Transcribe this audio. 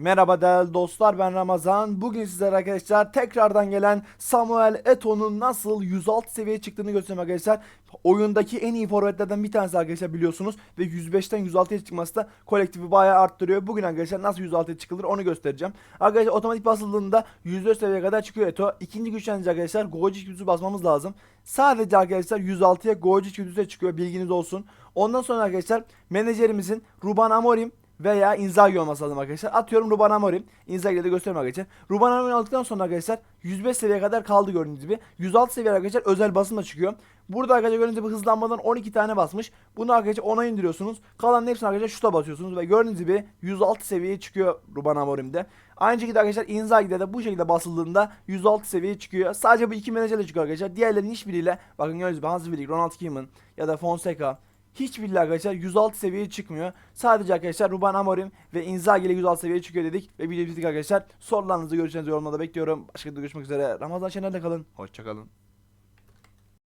Merhaba değerli dostlar ben Ramazan. Bugün sizlere arkadaşlar tekrardan gelen Samuel Eto'nun nasıl 106 seviyeye çıktığını göstereyim arkadaşlar. Oyundaki en iyi forvetlerden bir tanesi arkadaşlar biliyorsunuz. Ve 105'ten 106'ya çıkması da kolektifi bayağı arttırıyor. Bugün arkadaşlar nasıl 106'ya çıkılır onu göstereceğim. Arkadaşlar otomatik basıldığında 104 seviyeye kadar çıkıyor Eto. İkinci güçlendirici arkadaşlar Gojic gücü basmamız lazım. Sadece arkadaşlar 106'ya Gojic gücü çıkıyor bilginiz olsun. Ondan sonra arkadaşlar menajerimizin Ruban Amorim veya Inzaghi olması lazım arkadaşlar. Atıyorum Ruban Amorim. Inzaghi'de de göstereyim arkadaşlar. Ruban Amorim aldıktan sonra arkadaşlar 105 seviyeye kadar kaldı gördüğünüz gibi. 106 seviye arkadaşlar özel basımla çıkıyor. Burada arkadaşlar gördüğünüz gibi hızlanmadan 12 tane basmış. Bunu arkadaşlar 10'a indiriyorsunuz. Kalan hepsini arkadaşlar şuta basıyorsunuz ve gördüğünüz gibi 106 seviyeye çıkıyor Ruban Amorim'de. Aynı şekilde arkadaşlar Inzaghi'de de bu şekilde basıldığında 106 seviyeye çıkıyor. Sadece bu iki menajerle çıkıyor arkadaşlar. Diğerlerinin hiçbiriyle bakın gördüğünüz gibi Hans Willik, Ronald Koeman ya da Fonseca Hiçbiriyle arkadaşlar 106 seviyeye çıkmıyor. Sadece arkadaşlar Ruban Amorim ve Inzaghi ile 106 seviyeye çıkıyor dedik. Ve video bitirdik arkadaşlar. Sorularınızı görüşlerinizi yorumlarda bekliyorum. Başka bir görüşmek üzere. Ramazan Şener'de kalın. Hoşçakalın.